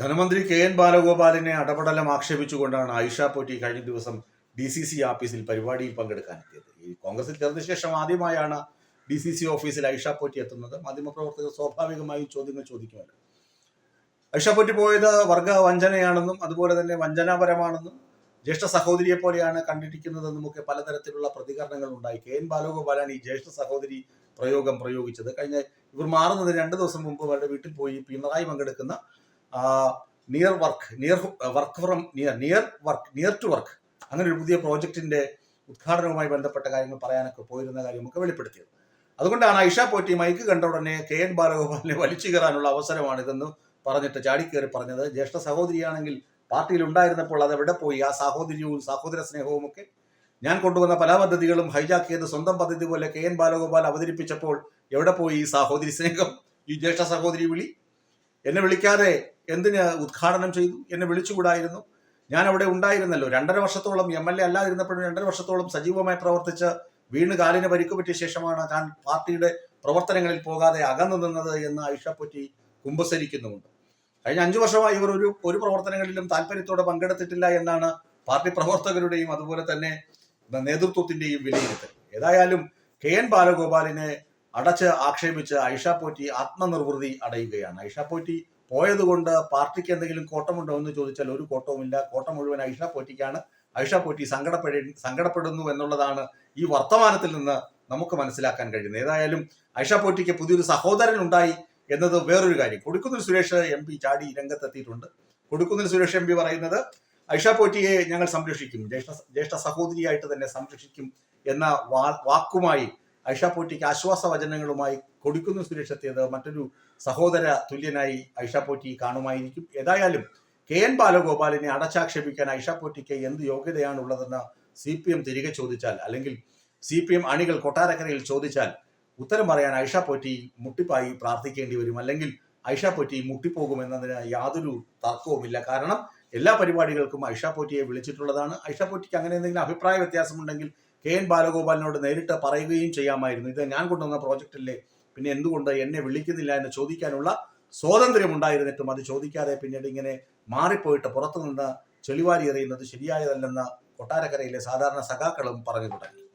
ധനമന്ത്രി K N ബാലഗോപാലിനെ അടപടലം ആക്ഷേപിച്ചുകൊണ്ടാണ് ആയിഷ പോറ്റി കഴിഞ്ഞ ദിവസം ഡി സി സി ഓഫീസിൽ പരിപാടിയിൽ പങ്കെടുക്കാനെത്തിയത്. ഈ കോൺഗ്രസിൽ ചേർന്ന ശേഷം ആദ്യമായാണ് ഡി സി സി ഓഫീസിൽ ഐഷ പോറ്റി എത്തുന്നത്. മാധ്യമപ്രവർത്തകർ സ്വാഭാവികമായും ചോദ്യങ്ങൾ ചോദിക്കുമല്ലോ. ഐഷ പോറ്റി പോയത് വർഗ വഞ്ചനയാണെന്നും അതുപോലെ തന്നെ വഞ്ചനാപരമാണെന്നും ജ്യേഷ്ഠ സഹോദരിയെ പോലെയാണ് കണ്ടിരിക്കുന്നതെന്നും ഒക്കെ പലതരത്തിലുള്ള പ്രതികരണങ്ങൾ ഉണ്ടായി. കെ എൻ ബാലഗോപാലാണ് ഈ ജ്യേഷ്ഠ സഹോദരി പ്രയോഗം പ്രയോഗിച്ചത്. കഴിഞ്ഞ ഇവർ മാറുന്നതിന് രണ്ട് ദിവസം മുമ്പ് അവരുടെ വീട്ടിൽ പോയി പിണറായി പങ്കെടുക്കുന്ന near work near work from near near work near to work അങ്ങനെ ഒരു പുതിയ പ്രോജക്റ്റിന്റെ ഉദ്ഘാടനവുമായി ബന്ധപ്പെട്ട കാര്യങ്ങൾ പറയാനൊക്കെ പോയിരുന്ന കാര്യമൊക്കെ വെളിപ്പെടുത്തിയത്. അതുകൊണ്ടാണ് ഐഷ പോറ്റി മൈക്ക് കണ്ട ഉടനെ കെ എൻ ബാലഗോപാലിനെ വലിച്ചു കയറാനുള്ള അവസരമാണിതെന്ന് പറഞ്ഞിട്ട് ചാടിക്കേറി പറഞ്ഞത്. ജ്യേഷ്ഠ സഹോദരിയാണെങ്കിൽ പാർട്ടിയിൽ ഉണ്ടായിരുന്നപ്പോൾ അത് എവിടെ പോയി? ആ സാഹോദര്യവും സഹോദര സ്നേഹവും ഒക്കെ ഞാൻ കൊണ്ടുവന്ന പല പദ്ധതികളും ഹൈജാക്ക് ചെയ്ത് സ്വന്തം പദ്ധതി പോലെ കെ എൻ ബാലഗോപാൽ അവതരിപ്പിച്ചപ്പോൾ എവിടെ പോയി ഈ സഹോദരി സ്നേഹം? ഈ ജ്യേഷ്ഠ സഹോദരി വിളി എന്നെ വിളിക്കാതെ എന്തിന് ഉദ്ഘാടനം ചെയ്തു? എന്നെ വിളിച്ചുകൂടായിരുന്നു? ഞാൻ അവിടെ ഉണ്ടായിരുന്നല്ലോ. രണ്ടര വർഷത്തോളം എം എൽ എ അല്ലാതിരുന്നപ്പോഴും രണ്ടര വർഷത്തോളം സജീവമായി പ്രവർത്തിച്ച് വീണ് കാലിന് പരിക്കു പറ്റിയ ശേഷമാണ് ഞാൻ പാർട്ടിയുടെ പ്രവർത്തനങ്ങളിൽ പോകാതെ അകന്നു നിന്നത് എന്ന് ഐഷ പൊറ്റി കുമ്പസരിക്കുന്നുമുണ്ട്. കഴിഞ്ഞ അഞ്ചു വർഷമായി ഇവർ ഒരു ഒരു പ്രവർത്തനങ്ങളിലും താല്പര്യത്തോടെ പങ്കെടുത്തിട്ടില്ല എന്നാണ് പാർട്ടി പ്രവർത്തകരുടെയും അതുപോലെ തന്നെ നേതൃത്വത്തിന്റെയും വിലയിരുത്തൽ. ഏതായാലും കെ എൻ ബാലഗോപാലിനെ അടച്ച് ആക്ഷേപിച്ച് ഐഷ പോറ്റി ആത്മനിർവൃതി അടയുകയാണ്. ഐഷ പോറ്റി പോയതുകൊണ്ട് പാർട്ടിക്ക് എന്തെങ്കിലും കോട്ടമുണ്ടോ എന്ന് ചോദിച്ചാൽ ഒരു കോട്ടവുമില്ല. കോട്ടം മുഴുവൻ ഐഷ പോറ്റിക്കാണ്. ഐഷ പോറ്റി സങ്കടപ്പെട സങ്കടപ്പെടുന്നു എന്നുള്ളതാണ് ഈ വർത്തമാനത്തിൽ നിന്ന് നമുക്ക് മനസ്സിലാക്കാൻ കഴിയുന്നത്. ഏതായാലും ഐഷ പോറ്റിക്ക് പുതിയൊരു സഹോദരൻ ഉണ്ടായി എന്നത് വേറൊരു കാര്യം. കൊടുക്കുന്നിൽ സുരേഷ് എം പി ചാടി രംഗത്തെത്തിയിട്ടുണ്ട്. കൊടുക്കുന്നിൽ സുരേഷ് എം പി പറയുന്നത് ഐഷ പോറ്റിയെ ഞങ്ങൾ സംരക്ഷിക്കും. ജ്യേഷ്ഠ ജ്യേഷ്ഠ സഹോദരിയായിട്ട് തന്നെ സംരക്ഷിക്കും എന്ന വാക്കുമായി ഐഷ പോറ്റിക്ക് ആശ്വാസ വചനങ്ങളുമായി കൊടുക്കുന്ന സുരക്ഷത്തേത് മറ്റൊരു സഹോദര തുല്യനായി ഐഷ പോറ്റി കാണുമായിരിക്കും. ഏതായാലും കെ എൻ ബാലഗോപാലിനെ അടച്ചാക്ഷേപിക്കാൻ ഐഷ പോറ്റിക്ക് എന്ത് യോഗ്യതയാണുള്ളതെന്ന് സി പി എം തിരികെ ചോദിച്ചാൽ അല്ലെങ്കിൽ സി പി എം അണികൾ കൊട്ടാരക്കരയിൽ ചോദിച്ചാൽ ഉത്തരം പറയാൻ ഐഷ പോറ്റി മുട്ടിപ്പായി പ്രാർത്ഥിക്കേണ്ടി വരും. അല്ലെങ്കിൽ ഐഷ പോറ്റി മുട്ടിപ്പോകുമെന്നതിന് യാതൊരു തർക്കവുമില്ല. കാരണം എല്ലാ പരിപാടികൾക്കും ഐഷ പോറ്റിയെ വിളിച്ചിട്ടുള്ളതാണ്. ഐഷ പോറ്റിക്ക് അങ്ങനെ എന്തെങ്കിലും അഭിപ്രായ വ്യത്യാസമുണ്ടെങ്കിൽ കെ എൻ ബാലഗോപാലിനോട് നേരിട്ട് പറയുകയും ചെയ്യാമായിരുന്നു. ഇത് ഞാൻ കൊണ്ടുവന്ന പ്രോജക്റ്റല്ലേ? പിന്നെ എന്തുകൊണ്ട് എന്നെ വിളിക്കുന്നില്ല എന്ന് ചോദിക്കാനുള്ള സ്വാതന്ത്ര്യം ഉണ്ടായിരുന്നിട്ടും അത് ചോദിക്കാതെ പിന്നീട് ഇങ്ങനെ മാറിപ്പോയിട്ട് പുറത്തുനിന്ന് ചെളിവാരി എറിയുന്നത് ശരിയായതല്ലെന്ന് കൊട്ടാരക്കരയിലെ സാധാരണ സഖാക്കളും പറഞ്ഞു തുടങ്ങി.